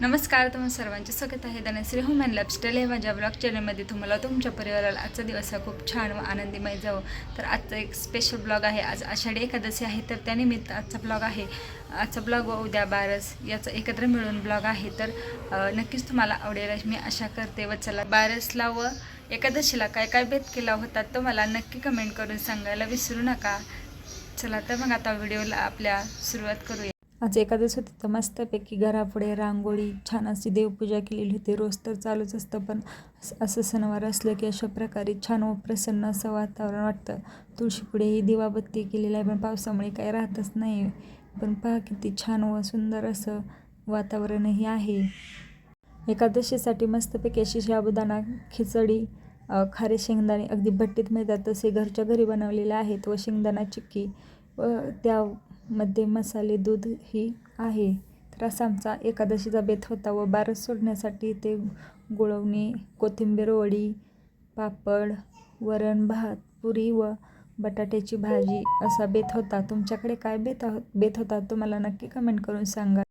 नमस्कार तुम्हा सर्वांचे स्वागत आहे. धनश्री ह्युमन लाईफस्टाईल हे माझ्या ब्लॉग चॅनलमध्ये तुम्हाला तुमच्या परिवाराला आजचा दिवस हा खूप छान व आनंदीमय जावं. तर आजचा एक स्पेशल ब्लॉग आहे. आज आषाढी एकादशी आहे तर त्यानिमित्त आजचा ब्लॉग आहे. आजचा ब्लॉग व उद्या बारस याचा एकत्र मिळून ब्लॉग आहे. तर नक्कीच तुम्हाला आवडेल. मी आशा करते. व चला बारसला व एकादशीला काय काय भेद केला होता तो मला नक्की कमेंट करून सांगायला विसरू नका. चला तर मग आता व्हिडिओला आपल्या सुरुवात करूया. आज एकादश होती तर मस्तपैकी घरापुढे रांगोळी छान अशी देवपूजा केलेली होती. रोज तर चालूच असतं पण असं सणवार असलं की अशा प्रकारे छान व प्रसन्न असं वातावरण वाटतं. तुळशीपुढे ही दिवाबत्ती केलेली आहे पण पावसामुळे काही राहतच नाही. पण पहा किती छान व सुंदर असं वातावरणही आहे. एकादशीसाठी मस्तपैकी अशी शाबुदाना खिचडी खारे शेंगदाणे अगदी भट्टीत मिळतात. तसे घरच्या घरी बनवलेले आहेत व शेंगदाणा चिक्की व त्या मध्ये मसाले दूध ही आहे. तर असा आमचा एकादशीचा बेत होता व बारस सोडण्यासाठी ते गुळवणी कोथिंबीर वडी पापड वरण भात पुरी व बटाट्याची भाजी असा बेत होता. तुमच्याकडे काय बेत आहो- बेत होता तुम्हाला नक्की कमेंट करून सांगा.